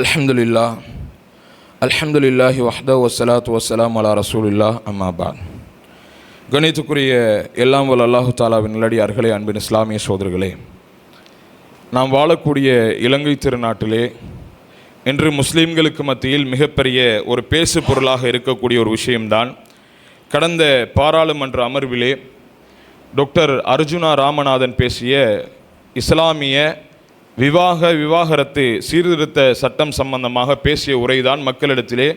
அல்ஹம்துலில்லா அல்ஹம்துல்லாஹ் வஹ்தா வஸ்ஸலாத்து வசலாம் அலா ரசூலுல்லா அம்மாபாத் கணித்துக்குரிய எல்லாம் வல்ல அல்லாஹு தாலாவின் நல்லடியார்களே அன்பின் இஸ்லாமிய சோதர்களே. நாம் வாழக்கூடிய இலங்கை திருநாட்டிலே இன்று முஸ்லீம்களுக்கு மத்தியில் மிகப்பெரிய ஒரு பேசு பொருளாக இருக்கக்கூடிய ஒரு விஷயம்தான். கடந்த பாராளுமன்ற அமர்விலே டாக்டர் அர்ஜுனா ராமநாதன் பேசிய இஸ்லாமிய விவாக விவாகரத்து சீர்திருத்த சட்டம் சம்பந்தமாக பேசிய உரைதான் மக்களிடத்திலே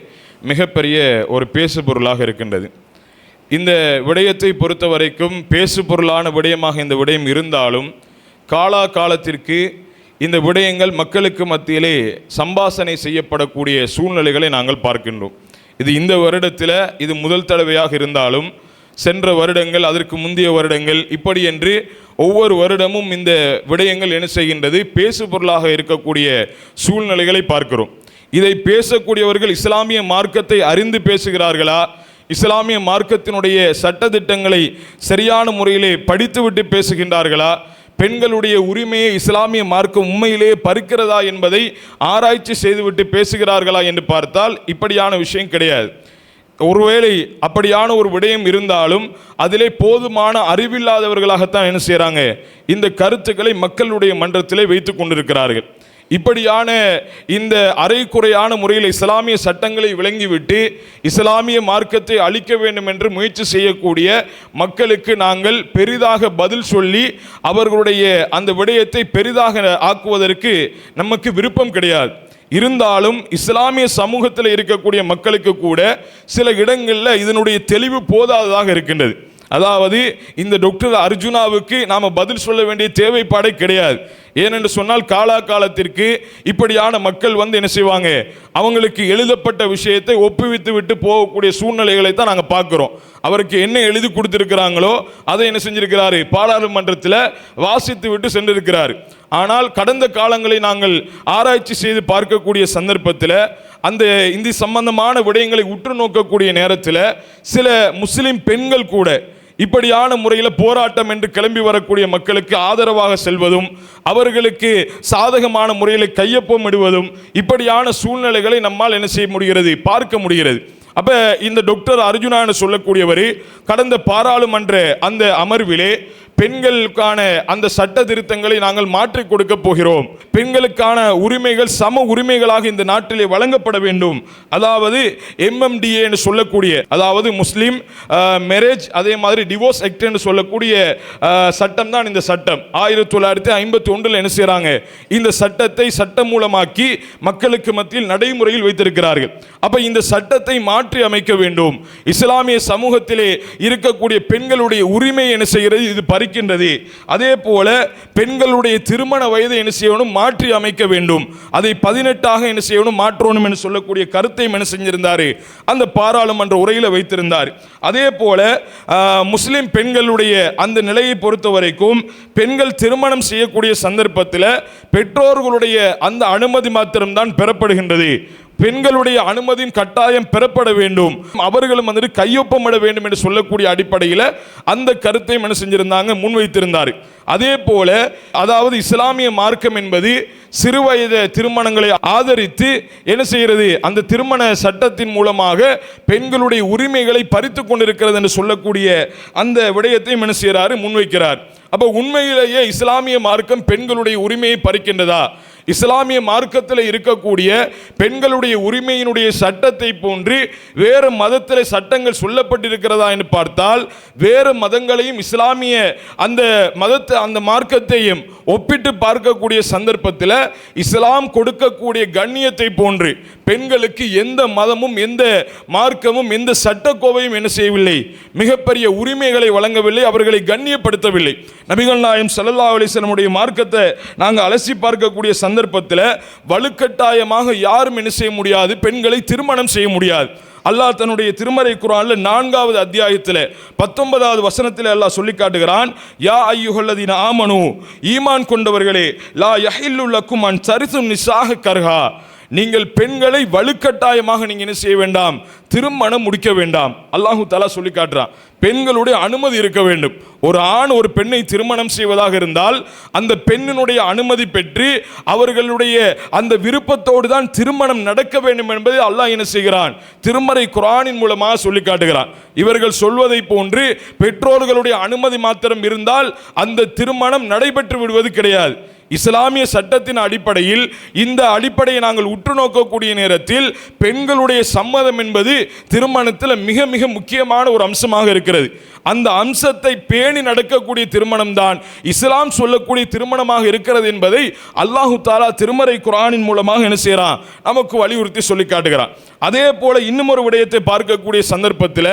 மிகப்பெரிய ஒரு பேசு பொருளாக இருக்கின்றது. இந்த விடயத்தை பொறுத்த வரைக்கும் பேசு பொருளான விடயமாக இந்த விடயம் இருந்தாலும் காலா காலத்திற்கு இந்த விடயங்கள் மக்களுக்கு மத்தியிலே சம்பாசனை செய்யப்படக்கூடிய சூழ்நிலைகளை நாங்கள் பார்க்கின்றோம். இது இந்த வருடத்தில் இது முதல் தடவையாக இருந்தாலும் சென்ற வருடங்கள் அதற்கு முந்தைய வருடங்கள் இப்படி என்று ஒவ்வொரு வருடமும் இந்த விடயங்கள் என்ன செய்கின்றது? பேசு பொருளாக இருக்கக்கூடிய சூழ்நிலைகளை பார்க்கிறோம். இதை பேசக்கூடியவர்கள் இஸ்லாமிய மார்க்கத்தை அறிந்து பேசுகிறார்களா? இஸ்லாமிய மார்க்கத்தினுடைய சட்டத்திட்டங்களை சரியான முறையிலே படித்துவிட்டு பேசுகின்றார்களா? பெண்களுடைய உரிமையை இஸ்லாமிய மார்க்கம் உண்மையிலேயே பறிக்கிறதா என்பதை ஆராய்ச்சி செய்துவிட்டு பேசுகிறார்களா என்று பார்த்தால் இப்படியான விஷயம் கிடையாது. ஒருவேளை அப்படியான ஒரு விடயம் இருந்தாலும் அதிலே போதுமான அறிவில்லாதவர்களாகத்தான் என்ன செய்கிறாங்க இந்த கருத்துக்களை மக்களுடைய மன்றத்திலே வைத்து கொண்டிருக்கிறார்கள். இப்படியான இந்த அரைக்குறையான முறையில் இஸ்லாமிய சட்டங்களை விளங்கிவிட்டு இஸ்லாமிய மார்க்கத்தை அழிக்க வேண்டும் என்று முயற்சி செய்யக்கூடிய மக்களுக்கு நாங்கள் பெரிதாக பதில் சொல்லி அவர்களுடைய அந்த விடயத்தை பெரிதாக ஆக்குவதற்கு நமக்கு விருப்பம் கிடையாது. இருந்தாலும் இஸ்லாமிய சமூகத்தில் இருக்கக்கூடிய மக்களுக்கு கூட சில இடங்களில் இதனுடைய தெளிவு போதாததாக இருக்கின்றது. அதாவது இந்த டாக்டர் அர்ஜுனாவுக்கு நாம் பதில் சொல்ல வேண்டிய தேவைப்பாடே கிடையாது. ஏனென்று சொன்னால் காலா காலத்திற்கு இப்படியான மக்கள் வந்து என்ன செய்வாங்க? அவங்களுக்கு எழுதப்பட்ட விஷயத்தை ஒப்புவித்து விட்டு போகக்கூடிய சூழ்நிலைகளை தான் நாங்கள் பார்க்குறோம். அவருக்கு என்ன எழுதி கொடுத்துருக்கிறாங்களோ அதை என்ன செஞ்சிருக்கிறாரு? பாராளுமன்றத்தில் வாசித்து விட்டு சென்றிருக்கிறார். ஆனால் கடந்த காலங்களை நாங்கள் ஆராய்ச்சி செய்து பார்க்கக்கூடிய சந்தர்ப்பத்தில் அந்த இந்தி சம்பந்தமான விடயங்களை உற்று நோக்கக்கூடிய நேரத்தில் சில முஸ்லிம் பெண்கள் கூட இப்படியான முறையில் போராட்டம் என்று கிளம்பி வரக்கூடிய மக்களுக்கு ஆதரவாக செல்வதும் அவர்களுக்கு சாதகமான முறையில் கையொப்பம் இடுவதும் இப்படியான சூழ்நிலைகளை நம்மால் என்ன செய்ய முடிகிறது? பார்க்க முடிகிறது. அப்போ இந்த டாக்டர் அர்ஜுனான்னு சொல்லக்கூடியவர் கடந்த பாராளுமன்ற அந்த அமர்விலே பெண்களுக்கான அந்த சட்ட திருத்தங்களை நாங்கள் மாற்றிக் கொடுக்க போகிறோம். பெண்களுக்கான உரிமைகள் சம உரிமைகளாக இந்த நாட்டிலே வழங்கப்பட வேண்டும். அதாவது எம்எம்டிஏன்னு சொல்லக்கூடிய அதாவது முஸ்லீம் மேரேஜ் அதே மாதிரி டிவோர்ஸ் ஆக்ட்னு சொல்லக்கூடிய சட்டம் தான் இந்த சட்டம். ஆயிரத்தி தொள்ளாயிரத்தி ஐம்பத்தி ஒன்றில் என்ன செய்கிறாங்க இந்த சட்டத்தை சட்டம் மூலமாக்கி மக்களுக்கு மத்தியில் நடைமுறையில் வைத்திருக்கிறார்கள். அப்ப இந்த சட்டத்தை மாற்றி அமைக்க வேண்டும். இஸ்லாமிய சமூகத்திலே இருக்கக்கூடிய பெண்களுடைய உரிமை என்ன செய்கிறது? இது மறுக்கின்றது அதே போல பெண்களுடைய திருமண வயதை என்ன செய்யணும்? மாற்றி அமைக்க வேண்டும். அதை பதினெட்டாக என்ன செய்யணும்? மாற்றணும் என்று சொல்லக்கூடிய கருத்தை என்ன செஞ்சிருந்தார்? அந்த பாராளுமன்ற உரையில் வைத்திருந்தார். அதே போல முஸ்லிம் பெண்களுடைய அந்த நிலையை பொறுத்த வரைக்கும் பெண்கள் திருமணம் செய்யக்கூடிய சந்தர்ப்பத்தில் பெற்றோர்களுடைய அந்த அனுமதி மாத்திரம்தான் பெறப்படுகின்றது. பெண்களுடைய அனுமதியின் கட்டாயம் பெறப்பட வேண்டும். அவர்களும் வந்துட்டு கையொப்பமிட வேண்டும் என்று சொல்லக்கூடிய அடிப்படையில் அந்த கருத்தை என்ன செஞ்சிருந்தாங்க? முன்வைத்திருந்தார். அதே போல அதாவது இஸ்லாமிய மார்க்கம் என்பது சிறுவயது திருமணங்களை ஆதரித்து என்ன செய்கிறது? அந்த திருமண சட்டத்தின் மூலமாக பெண்களுடைய உரிமைகளை பறித்து கொண்டிருக்கிறது என்று சொல்லக்கூடிய அந்த விடயத்தையும் என்ன செய்கிறாரு? முன்வைக்கிறார். அப்போ உண்மையிலேயே இஸ்லாமிய மார்க்கம் பெண்களுடைய உரிமையை பறிக்கின்றதா? இஸ்லாமிய மார்க்கத்தில் இருக்கக்கூடிய பெண்களுடைய உரிமையினுடைய சட்டத்தை போன்று வேறு மதத்தில் சட்டங்கள் சொல்லப்பட்டிருக்கிறதா என்று பார்த்தால் வேறு மதங்களையும் இஸ்லாமிய அந்த மதத்தை அந்த மார்க்கத்தையும் ஒப்பிட்டு பார்க்கக்கூடிய சந்தர்ப்பத்தில் இஸ்லாம் கொடுக்கக்கூடிய கண்ணியத்தை போன்று பெண்களுக்கு எந்த மதமும் எந்த மார்க்கமும் எந்த சட்டக்கோவையும் என்ன செய்யவில்லை. மிகப்பெரிய உரிமைகளை வழங்கவில்லை அவர்களை கண்ணியப்படுத்தவில்லை. நபிகள் நாயம் சல்லல்லா அலிஸ்லமுடைய மார்க்கத்தை நாங்கள் அலசி பார்க்கக்கூடிய சந்தர்ப்பத்தில் வலுக்கட்டாயமாக யாரும் என்ன செய்ய முடியாது பெண்களை திருமணம் செய்ய முடியாது. அல்லாஹ் தன்னுடைய திருமறை குரானில் நான்காவது அத்தியாயத்தில் பத்தொன்பதாவது வசனத்தில் அல்லாஹ் சொல்லி காட்டுகிறான் யா ஐயுகல்லதீன ஆமனு ஈமான் கொண்டவர்களே லா யஹில்லுல்லக்கும் அன் சரிசும் நிசாக கர்ஹா. நீங்கள் பெண்களை வலுக்கட்டாயமாக நீங்கள் என்ன செய்ய வேண்டாம்? திருமணம் முடிக்க வேண்டாம். அல்லாஹு தலா சொல்லி காட்டுறான். பெண்களுடைய அனுமதி இருக்க வேண்டும். ஒரு ஆண் ஒரு பெண்ணை திருமணம் செய்வதாக இருந்தால் அந்த பெண்ணினுடைய அனுமதி பெற்று அவர்களுடைய அந்த விருப்பத்தோடு தான் திருமணம் நடக்க வேண்டும் என்பதை அல்லாஹ் என்ன செய்கிறான்? திருமறை குரானின் மூலமாக சொல்லி காட்டுகிறான். இவர்கள் சொல்வதை போன்று பெற்றோர்களுடைய அனுமதி மாத்திரம் இருந்தால் அந்த திருமணம் நடைபெற்று விடுவது கிடையாது. இஸ்லாமிய சட்டத்தின் அடிப்படையில் இந்த அடிப்படையை நாங்கள் உற்று நோக்கக்கூடிய நேரத்தில் பெண்களுடைய சம்மதம் என்பது திருமணத்தில் மிக மிக முக்கியமான ஒரு அம்சமாக இருக்கிறது. அந்த அம்சத்தை பேணி நடக்கக்கூடிய திருமணம் தான் இஸ்லாம் சொல்லக்கூடிய திருமணமாக இருக்கிறது என்பதை அல்லாஹு தாலா திருமறை குரானின் மூலமாக என்ன செய்கிறான் நமக்கு வலியுறுத்தி சொல்லி காட்டுகிறான். அதே போல இன்னும் ஒரு விடயத்தை பார்க்கக்கூடிய சந்தர்ப்பத்தில்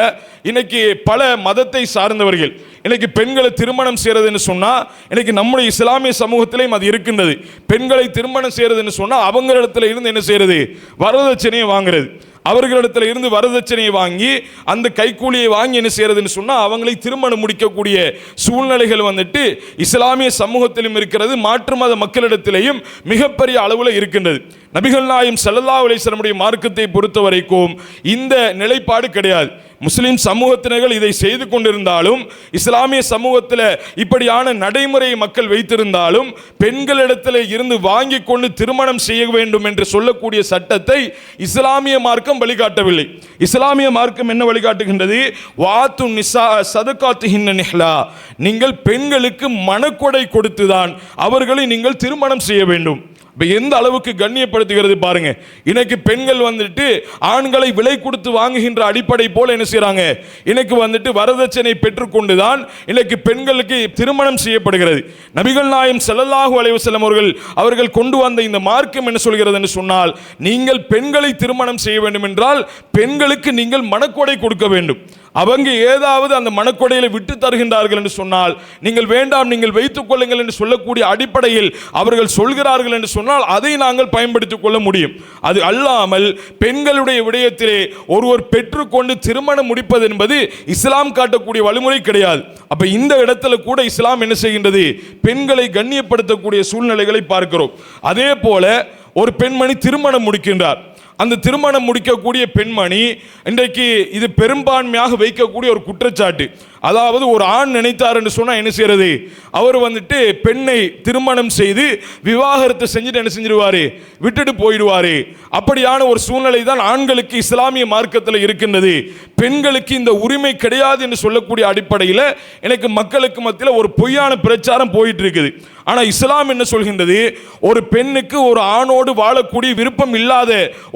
இன்னைக்கு பல மதத்தை சார்ந்தவர்கள் இன்னைக்கு பெண்களை திருமணம் செய்யறதுன்னு சொன்னால் இன்னைக்கு நம்முடைய இஸ்லாமிய சமூகத்திலையும் அது இருக்கின்றது. பெண்களை திருமணம் செய்யறதுன்னு அவங்க அவங்களிடத்துல இருந்து என்ன செய்யறது? வரதட்சணையை வாங்குறது. அவர்களிடத்தில் இருந்து வரதட்சணையை வாங்கி அந்த கைக்கூலியை வாங்கி என்ன செய்யறதுன்னு சொன்னால் அவங்களை திருமணம் முடிக்கக்கூடிய சூழ்நிலைகள் வந்துட்டு இஸ்லாமிய சமூகத்திலும் இருக்கிறது. மாற்று மத மக்களிடத்திலேயும் மிகப்பெரிய அளவில் இருக்கின்றது. நபிகள் நாயும் ஸல்லல்லாஹு அலைஹி மார்க்கத்தை பொறுத்த வரைக்கும் இந்த நிலைப்பாடு கிடையாது. முஸ்லீம் சமூகத்தினர்கள் இதை செய்து கொண்டிருந்தாலும் இஸ்லாமிய சமூகத்தில் இப்படியான நடைமுறையை மக்கள் வைத்திருந்தாலும் பெண்களிடத்தில் இருந்து வாங்கி கொண்டு திருமணம் செய்ய வேண்டும் என்று சொல்லக்கூடிய சட்டத்தை இஸ்லாமிய மார்க்கம் வழிகாட்டவில்லை. இஸ்லாமிய மார்க்கம் என்ன வழிகாட்டுகின்றது? வாத்து நிசா சதகாத்து நிஹ்லா. நீங்கள் பெண்களுக்கு மனக்கொடை கொடுத்துதான் அவர்களை நீங்கள் திருமணம் செய்ய வேண்டும். இப்போ எந்த அளவுக்கு கண்ணியப்படுத்துகிறது பாருங்க. இன்னைக்கு பெண்கள் வந்துட்டு ஆண்களை விலை கொடுத்து வாங்குகின்ற அடிப்படை போல என்ன செய்கிறாங்க இன்னைக்கு வந்துட்டு வரதட்சணை பெற்றுக்கொண்டு தான் இன்னைக்கு பெண்களுக்கு திருமணம் செய்யப்படுகிறது. நபிகள் நாயம் ஸல்லல்லாஹு அலைஹி வஸல்லம் அவர்கள் அவர்கள் கொண்டு வந்த இந்த மார்க்கம் என்ன சொல்கிறது என்று சொன்னால் நீங்கள் பெண்களை திருமணம் செய்ய வேண்டும் என்றால் பெண்களுக்கு நீங்கள் மனக்கொடை கொடுக்க வேண்டும். அவங்க ஏதாவது அந்த மனக்கொடையில விட்டு தருகின்றார்கள் என்று சொன்னால் நீங்கள் வேண்டாம் நீங்கள் வைத்துக் கொள்ளுங்கள் என்று சொல்லக்கூடிய அடிப்படையில் அவர்கள் சொல்கிறார்கள் என்று சொன்னால் அதை நாங்கள் பயன்படுத்திக் கொள்ள முடியும். அது அல்லாமல் பெண்களுடைய விடயத்திலே ஒருவர் பெற்றுக்கொண்டு திருமணம் முடிப்பது என்பது இஸ்லாம் காட்டக்கூடிய வழிமுறை கிடையாது. அப்ப இந்த இடத்துல கூட இஸ்லாம் என்ன செய்கின்றது? பெண்களை கண்ணியப்படுத்தக்கூடிய சூழ்நிலைகளை பார்க்கிறோம். அதே போல ஒரு பெண்மணி திருமணம் முடிக்கின்றார். அந்த திருமணம் முடிக்கக்கூடிய பெண்மணி இன்றைக்கு இது பெரும்பான்மையாக வைக்கக்கூடிய ஒரு குற்றச்சாட்டு. அதாவது ஒரு ஆண் நினைத்தார் என்று சொன்னால் என்ன செய்யறது? அவர் வந்துட்டு பெண்ணை திருமணம் செய்து விவாகரத்து செஞ்சுட்டு என்ன செஞ்சிருவாரு? விட்டுட்டு போயிடுவாரு. அப்படியான ஒரு சூழ்நிலை தான் ஆண்களுக்கு இஸ்லாமிய மார்க்கத்தில் இருக்கின்றது. பெண்களுக்கு இந்த உரிமை கிடையாது என்று சொல்லக்கூடிய அடிப்படையில் எனக்கு மக்களுக்கு மத்தியில் ஒரு பொய்யான பிரச்சாரம் போயிட்டு இருக்குது ஆனால் இஸ்லாம் என்ன சொல்கின்றது? ஒரு பெண்ணுக்கு ஒரு ஆணோடு வாழக்கூடிய விருப்பம் இல்லாத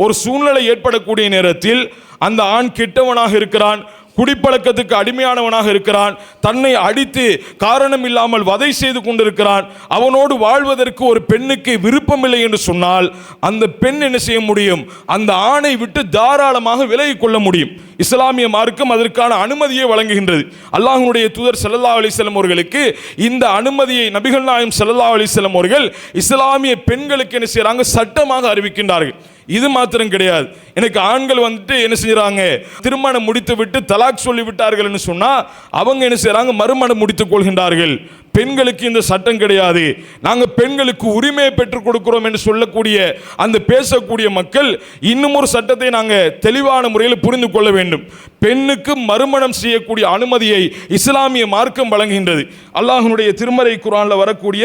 ஒரு சூழ்நிலை ஏற்படக்கூடிய நேரத்தில் அந்த ஆண் கெட்டவனாக இருக்கிறான். குடிப்பழக்கத்துக்கு அடிமையானவனாக இருக்கிறான். தன்னை அடித்து காரணம் இல்லாமல் வதை செய்து கொண்டிருக்கிறான். அவனோடு வாழ்வதற்கு ஒரு பெண்ணுக்கு விருப்பமில்லை என்று சொன்னால் அந்த பெண் என்ன செய்ய முடியும்? அந்த ஆணை விட்டு தாராளமாக விலகி கொள்ள முடியும். இஸ்லாமிய மார்க்கம் அதற்கான அனுமதியை வழங்குகின்றது. அல்லாஹனுடைய தூதர் செல்லல்லா அலிசல்லம் அவர்களுக்கு இந்த அனுமதியை நபிகள் நாயம் செல்லல்லா அலிசல்லம் அவர்கள் இஸ்லாமிய பெண்களுக்கு என்ன செய்கிறாங்க சட்டமாக அறிவிக்கின்றார்கள். இது மாத்திரம் கிடையாது. எனக்கு ஆண்கள் வந்துட்டு என்ன செய்கிறாங்க திருமணம் முடித்து விட்டு தலாக் சொல்லிவிட்டார்கள் சொன்னால் அவங்க என்ன செய்கிறாங்க மறுமணம் முடித்துக் கொள்கின்றார்கள். பெண்களுக்கு இந்த சட்டம் கிடையாது. நாங்கள் பெண்களுக்கு உரிமையை பெற்றுக் கொடுக்கிறோம் என்று சொல்லக்கூடிய அந்த பேசக்கூடிய மக்கள் இன்னும் ஒரு சட்டத்தை நாங்கள் தெளிவான முறையில் புரிந்து கொள்ள வேண்டும். பெண்ணுக்கு மறுமணம் செய்யக்கூடிய அனுமதியை இஸ்லாமிய மார்க்கம் வழங்குகின்றது. அல்லாஹனுடைய திருமறை குரானில் வரக்கூடிய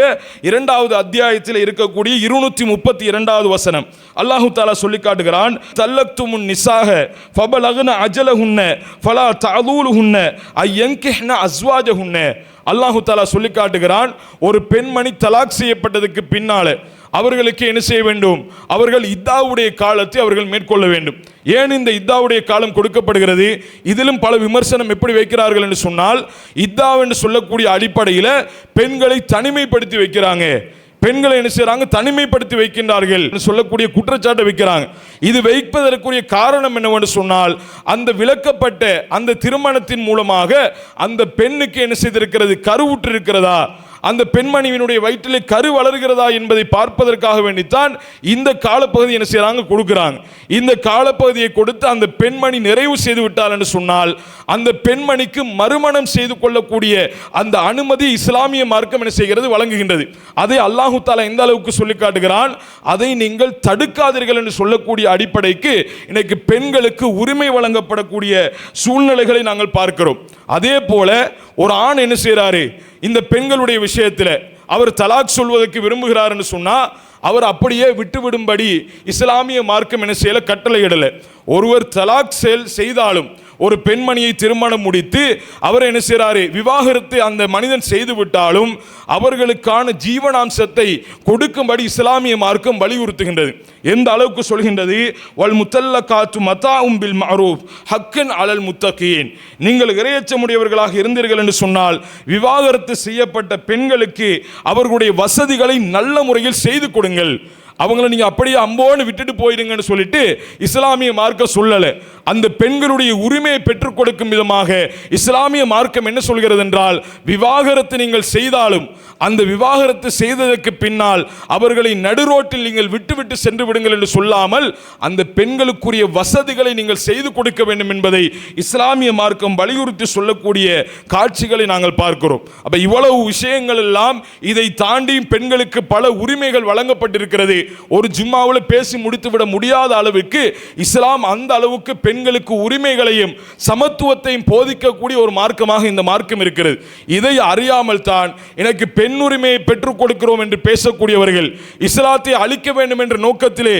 இரண்டாவது அத்தியாயத்தில் இருக்கக்கூடிய இருநூற்றி முப்பத்தி இரண்டாவது வசனம். அல்லாஹு தாலா சொல்லி காட்டுகிறான் தல்லக்துமுன் நிசாக ஃபபலகுன அஜலகுன்ன ஃபலா தஅலூலுஹுன்ன ஐயங்கிஹ்ன அஸ்வாஜகுன்ன அல்லாஹு தாலா சொல்லி காட்டுகிறான் ஒரு பெண்மணி தலாக் செய்யப்பட்டதுக்கு பின்னால அவர்களுக்கு என்ன செய்ய வேண்டும்? அவர்கள் இத்தாவுடைய காலத்தை அவர்கள் மேற்கொள்ள வேண்டும். ஏன் இந்த இத்தாவுடைய காலம் கொடுக்கப்படுகிறது? இதிலும் பல விமர்சனம் எப்படி வைக்கிறார்கள் என்று சொன்னால் இத்தா என்று சொல்லக்கூடிய அடிப்படையில் பெண்களை தனிமைப்படுத்தி வைக்கிறாங்க. பெண்களை என்ன செய்கிறாங்க தனிமைப்படுத்தி வைக்கின்றார்கள் என்று சொல்லக்கூடிய குற்றச்சாட்டை வைக்கிறாங்க. இது வைப்பதற்குரிய காரணம் என்னவென்று சொன்னால் அந்த விளக்கப்பட்ட அந்த திருமணத்தின் மூலமாக அந்த பெண்ணுக்கு என்ன செய்திருக்கிறது? கருவுற்று இருக்கிறதா அந்த பெண்மணியினுடைய வயிற்றிலே கரு வளர்கிறதா என்பதை பார்ப்பதற்காக வேண்டித்தான் இந்த காலப்பகுதி என்ன செய்கிறாங்க கொடுக்குறாங்க. இந்த காலப்பகுதியை கொடுத்து அந்த பெண்மணி நிறைவு செய்து விட்டால் என்று சொன்னால் அந்த பெண்மணிக்கு மறுமணம் செய்து கொள்ளக்கூடிய அந்த அனுமதி இஸ்லாமிய மார்க்கம் என்ன செய்கிறது? வழங்குகின்றது. அதை அல்லாஹு தாலா எந்த அளவுக்கு சொல்லி காட்டுகிறான்? அதை நீங்கள் தடுக்காதீர்கள் என்று சொல்லக்கூடிய அடிப்படைக்கு இன்னைக்கு பெண்களுக்கு உரிமை வழங்கப்படக்கூடிய சூழ்நிலைகளை நாங்கள் பார்க்கிறோம். அதே போல ஒரு ஆண் என்ன செய்கிறாரு இந்த பெண்களுடைய விஷயத்தில் அவர் தலாக் சொல்வதற்கு விரும்புகிறாருன்னு சொன்னால் சொன்னா அவர் அப்படியே விட்டுவிடும்படி இஸ்லாமிய மார்க்கம் என்ன செய்யல? கட்டளையிடலை. ஒருவர் தலாக் செல் செய்தாலும் ஒரு பெண்மணியை திருமணம் முடித்து அவர் என்ன செய்கிறாரு விவாகரத்து அந்த மனிதன் செய்து விட்டாலும் அவர்களுக்கான ஜீவனாம்சத்தை கொடுக்கும்படி இஸ்லாமிய மார்க்கம் வலியுறுத்துகின்றது. எந்த அளவுக்கு சொல்கின்றது? வல் முத்தல்ல காத்து மத்தா உம்பில் மரூப் ஹக்கன் அலல் முத்தகீன். நீங்கள் இரையச்சமுடையவர்களாக இருந்தீர்கள் என்று சொன்னால் விவாகரத்து செய்யப்பட்ட பெண்களுக்கு அவர்களுடைய வசதிகளை நல்ல முறையில் செய்து നിങ്ങൾ அவங்கள நீங்க அப்படியே அம்போன்னு விட்டுட்டு போயிடுங்கன்னு சொல்லிட்டு இஸ்லாமிய மார்க்கம் சொல்லலை. அந்த பெண்களுடைய உரிமையை பெற்றுக் கொடுக்கும் விதமாக இஸ்லாமிய மார்க்கம் என்ன சொல்கிறது என்றால் விவாகரத்து நீங்கள் செய்தாலும் அந்த விவாகரத்து செய்ததற்கு பின்னால் அவர்களை நடுரோட்டில் நீங்கள் விட்டுவிட்டு சென்று விடுங்கள் என்று சொல்லாமல் அந்த பெண்களுக்குரிய வசதிகளை நீங்கள் செய்து கொடுக்க வேண்டும் என்பதை இஸ்லாமிய மார்க்கம் வலியுறுத்தி சொல்லக்கூடிய காட்சிகளை நாங்கள் பார்க்கிறோம். அப்போ இவ்வளவு விஷயங்கள் எல்லாம் இதை தாண்டி பெண்களுக்கு பல உரிமைகள் வழங்கப்பட்டிருக்கிறது. ஒரு ஜும்மாவில் பேசி முடித்து விட முடியாத அளவுக்கு இஸ்லாம் அந்த அளவுக்கு பெண்களுக்கு உரிமைகளையும் சமத்துவத்தையும் போதிக்கக்கூடிய ஒரு மார்க்கமாக இந்த மார்க்கம் இருக்கிறது. இதை அறியாமல் தான் எனக்கு பெண் உரிமையை பெற்றுக் கொடுக்கிறோம் என்று பேசக்கூடியவர்கள் இஸ்லாத்தை அழிக்க வேண்டும் என்ற நோக்கத்திலே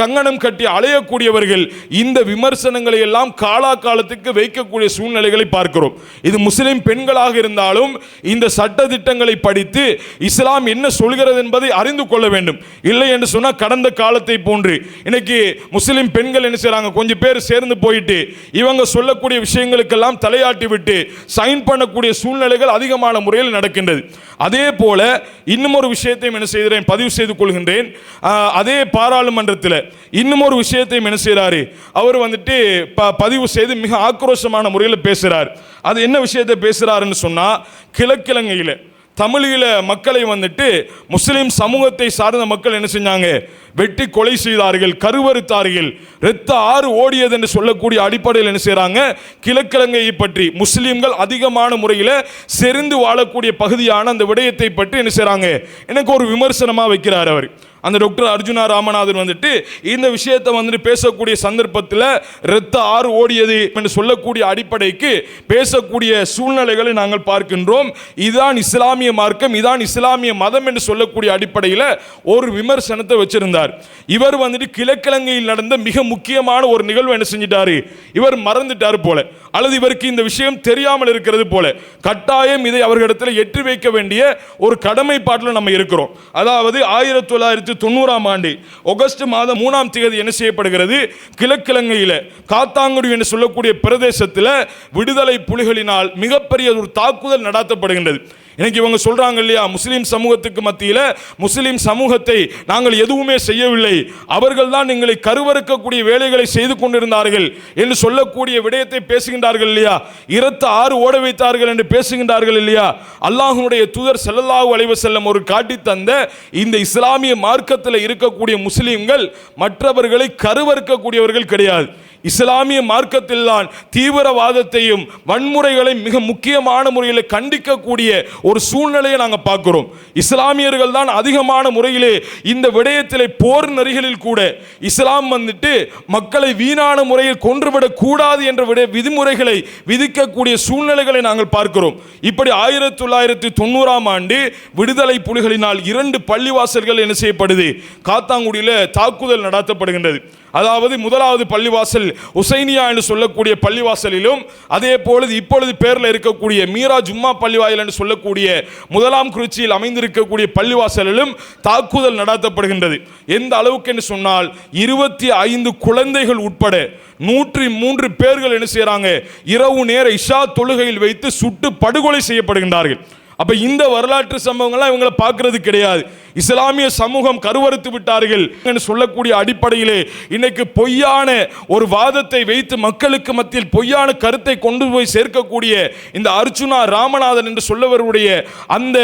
கங்கணம் கட்டி அலையக்கூடியவர்கள் இந்த விமர்சனங்களை எல்லாம் காலாகாலத்துக்கு வைக்கக்கூடிய சூழ்நிலைகளை பார்க்கிறோம். இது முஸ்லிம் பெண்களாக இருந்தாலும் இந்த சட்ட திட்டங்களை படித்து இஸ்லாம் என்ன சொல்கிறது என்பதை அறிந்து கொள்ள வேண்டும். இல்லை என்று சொன்னால் கடந்த காலத்தை போன்று. இன்னைக்கு முஸ்லீம் பெண்கள் என்ன செய்கிறாங்க கொஞ்சம் பேர் சேர்ந்து போயிட்டு இவங்க சொல்லக்கூடிய விஷயங்களுக்கெல்லாம் தலையாட்டி விட்டு சைன் பண்ணக்கூடிய சூழ்நிலைகள் அதிகமான முறையில் நடக்கின்றது. அதே போல இன்னும் ஒரு விஷயத்தையும் என்ன செய்கிறேன் பதிவு செய்து கொள்கின்றேன். அதே பாராளுமன்றத்தில் இன்னும் ஒரு விஷயத்தையும் என்ன செய்கிறாரு அவர் வந்துட்டு ப- பதிவு செய்து மிக ஆக்ரோஷமான முறையில் பேசுகிறார் அது என்ன விஷயத்தை பேசுகிறாருன்னு சொன்னால் கிழக்கிழங்கையில் தமிழீழ மக்களை வந்துட்டு முஸ்லீம் சமூகத்தை சார்ந்த மக்கள் என்ன செஞ்சாங்க? வெட்டி கொலை செய்தார்கள் கருவறுத்தார்கள். இரத்த ஆறு ஓடியது என்று சொல்லக்கூடிய அடிப்படையில் என்ன செய்கிறாங்க கிழக்கிழங்கையை பற்றி முஸ்லீம்கள் அதிகமான முறையில் செறிந்து வாழக்கூடிய பகுதியான அந்த விடயத்தை பற்றி என்ன செய்கிறாங்க எனக்கு ஒரு விமர்சனமாக வைக்கிறார் அவர். அந்த டாக்டர் அர்ஜுனா ராமநாதன் வந்துட்டு இந்த விஷயத்தை வந்துட்டு பேசக்கூடிய சந்தர்ப்பத்தில் இரத்த ஆறு ஓடியது என்று சொல்லக்கூடிய அடிப்படைக்கு பேசக்கூடிய சூழ்நிலைகளை நாங்கள் பார்க்கின்றோம். இதுதான் இஸ்லாமிய மார்க்கம் இதான் இஸ்லாமிய மதம் என்று சொல்லக்கூடிய அடிப்படையில் ஒரு விமர்சனத்தை வச்சிருந்தார். இவர் வந்துட்டு கிழக்கிழங்கையில் நடந்த மிக முக்கியமான ஒரு நிகழ்வு என்ன செஞ்சிட்டாரு? இவர் மறந்துட்டார் போல. அல்லது இவருக்கு இந்த விஷயம் தெரியாமல் இருக்கிறது போல. கட்டாயம் இதை அவர்களிடத்தில் எட்டி வைக்க வேண்டிய ஒரு கடமைப்பாட்டில் நம்ம இருக்கிறோம். அதாவது ஆயிரத்தி தொள்ளாயிரத்தி தொண்ணூறாம் ஆண்டு ஆகஸ்ட் மாதம் மூணாம் தேதி என்ன செய்யப்படுகிறது? கிழக்கிழங்கையில் காத்தாங்குடி என்று சொல்லக்கூடிய பிரதேசத்தில் விடுதலை புலிகளினால் மிகப்பெரிய ஒரு தாக்குதல் நடாத்தப்படுகின்றது. இன்னைக்கு இவங்க சொல்றாங்க இல்லையா முஸ்லீம் சமூகத்துக்கு மத்தியில் முஸ்லீம் சமூகத்தை நாங்கள் எதுவுமே செய்யவில்லை. அவர்கள் தான் எங்களை கருவறுக்கக்கூடிய வேலைகளை செய்து கொண்டிருந்தார்கள் என்று சொல்லக்கூடிய விடயத்தை பேசுகின்றார்கள் இல்லையா? இரத்த ஆறு ஓட வைத்தார்கள் என்று பேசுகின்றார்கள் இல்லையா? அல்லாஹனுடைய தூதர் செல்லல்லாஹு அலைவு செல்லம் ஒரு காட்டி தந்த இந்த இஸ்லாமிய மார்க்கத்தில் இருக்கக்கூடிய முஸ்லீம்கள் மற்றவர்களை கருவறுக்கக்கூடியவர்கள் கிடையாது. இஸ்லாமிய மார்க்கத்தில் தான் தீவிரவாதத்தையும் வன்முறைகளையும் மிக முக்கியமான முறையில் கண்டிக்கக்கூடிய ஒரு சூழ்நிலையை நாங்கள் பார்க்கிறோம். இஸ்லாமியர்கள் தான் அதிகமான முறையிலே இந்த விடயத்திலே போர் நெறிகளில் கூட இஸ்லாம் வந்துட்டு மக்களை வீணான முறையில் கொன்றுவிடக் கூடாது என்ற விட விதிமுறைகளை விதிக்கக்கூடிய சூழ்நிலைகளை நாங்கள் பார்க்கிறோம். இப்படி ஆயிரத்தி தொள்ளாயிரத்தி தொண்ணூறாம் ஆண்டு விடுதலை புலிகளினால் இரண்டு பள்ளிவாசல்கள் என்ன செய்யப்படுது? காத்தாங்குடியில் தாக்குதல் நடத்தப்படுகின்றது. அதாவது முதலாவது பள்ளிவாசல் உசைனியா என்று சொல்லக்கூடிய பள்ளிவாசலிலும் அதே பொழுது இப்பொழுது பேரில் இருக்கக்கூடிய மீரா ஜும்மா பள்ளிவாயில் என்று சொல்லக்கூடிய முதலாம் குறிச்சியில் அமைந்திருக்கக்கூடிய பள்ளிவாசலிலும் தாக்குதல் நடத்தப்படுகின்றது. எந்த அளவுக்கு என்று சொன்னால் இருபத்தி ஐந்து குழந்தைகள் உட்பட நூற்றி மூன்று பேர்கள் என்ன செய்கிறாங்க இரவு நேர இஷா தொழுகையில் வைத்து சுட்டு படுகொலை செய்யப்படுகின்றார்கள். அப்போ இந்த வரலாற்று சம்பவங்கள்லாம் இவங்களை பார்க்கறது கிடையாது. இஸ்லாமிய சமூகம் கருவறுத்து விட்டார்கள் என்று சொல்லக்கூடிய அடிப்படையிலே இன்னைக்கு பொய்யான ஒரு வாதத்தை வைத்து மக்களுக்கு மத்தியில் பொய்யான கருத்தை கொண்டு போய் சேர்க்கக்கூடிய இந்த அர்ஜுனா ராமநாதன் என்று சொல்லவருடைய அந்த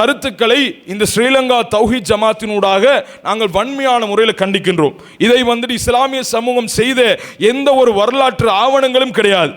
கருத்துக்களை இந்த ஸ்ரீலங்கா தௌஹி ஜமாத்தினூடாக நாங்கள் வன்மையான முறையில் கண்டிக்கின்றோம். இதை வந்துட்டு இஸ்லாமிய சமூகம் செய்த எந்த ஒரு வரலாற்று ஆவணங்களும் கிடையாது.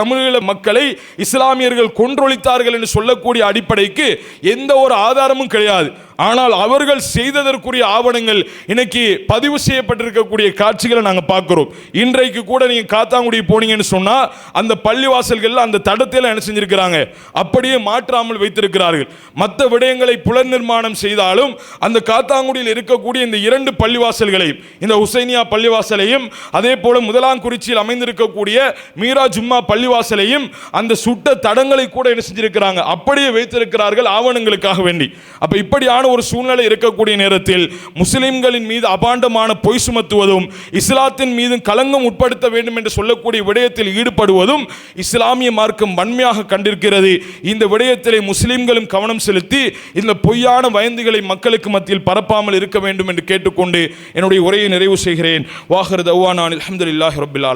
தமிழீழ மக்களை இஸ்லாமியர்கள் கொன்றொழித்தார்கள் என்று சொல்லக்கூடிய அடிப்படைக்கு எந்த ஒரு ஆதாரமும் கிடையாது. ஆனால் அவர்கள் செய்ததற்குரிய ஆவணங்கள் இன்னைக்கு பதிவு செய்யப்பட்டிருக்கக்கூடிய காட்சிகளை நாங்கள் பார்க்குறோம். இன்றைக்கு கூட நீங்க காத்தாங்குடி போனீங்கன்னு சொன்னால் அந்த பள்ளிவாசல்கள் அந்த தடத்தில் என்ன செஞ்சிருக்கிறாங்க? அப்படியே மாற்றாமல் வைத்திருக்கிறார்கள். மற்ற விடயங்களை புலர் நிர்மாணம் செய்தாலும் அந்த காத்தாங்குடியில் இருக்கக்கூடிய இந்த இரண்டு பள்ளிவாசல்களையும் இந்த ஹுசைனியா பள்ளிவாசலையும் அதே போல முதலாங்குறிச்சியில் அமைந்திருக்கக்கூடிய மீரா ஜும்மா பள்ளிவாசலையும் அந்த சுட்ட தடங்களை கூட என்ன செஞ்சிருக்கிறாங்க? அப்படியே வைத்திருக்கிறார்கள் ஆவணங்களுக்காக வேண்டி. அப்போ இப்படியான ஒரு சூழ்நிலை இருக்கக்கூடிய நேரத்தில் முஸ்லிம்களின் மீது அபாண்டமான பொய் சுமத்துவதும் இஸ்லாத்தின் மீது கலங்கம் உட்படுத்த வேண்டும் என்று சொல்லக்கூடிய விடயத்தில் ஈடுபடுவதும் இஸ்லாமிய மார்க்கம் வன்மையாக கண்டிருக்கிறது. இந்த விடயத்திலே முஸ்லிம்களும் கவனம் செலுத்தி இந்த பொய்யான வயந்துகளை மக்களுக்கு மத்தியில் பரப்பாமல் இருக்க வேண்டும் என்று கேட்டுக்கொண்டு என்னுடைய உரையை நிறைவு செய்கிறேன். வாஹர் தவானான் அலமதுல்லாஹி ரபில்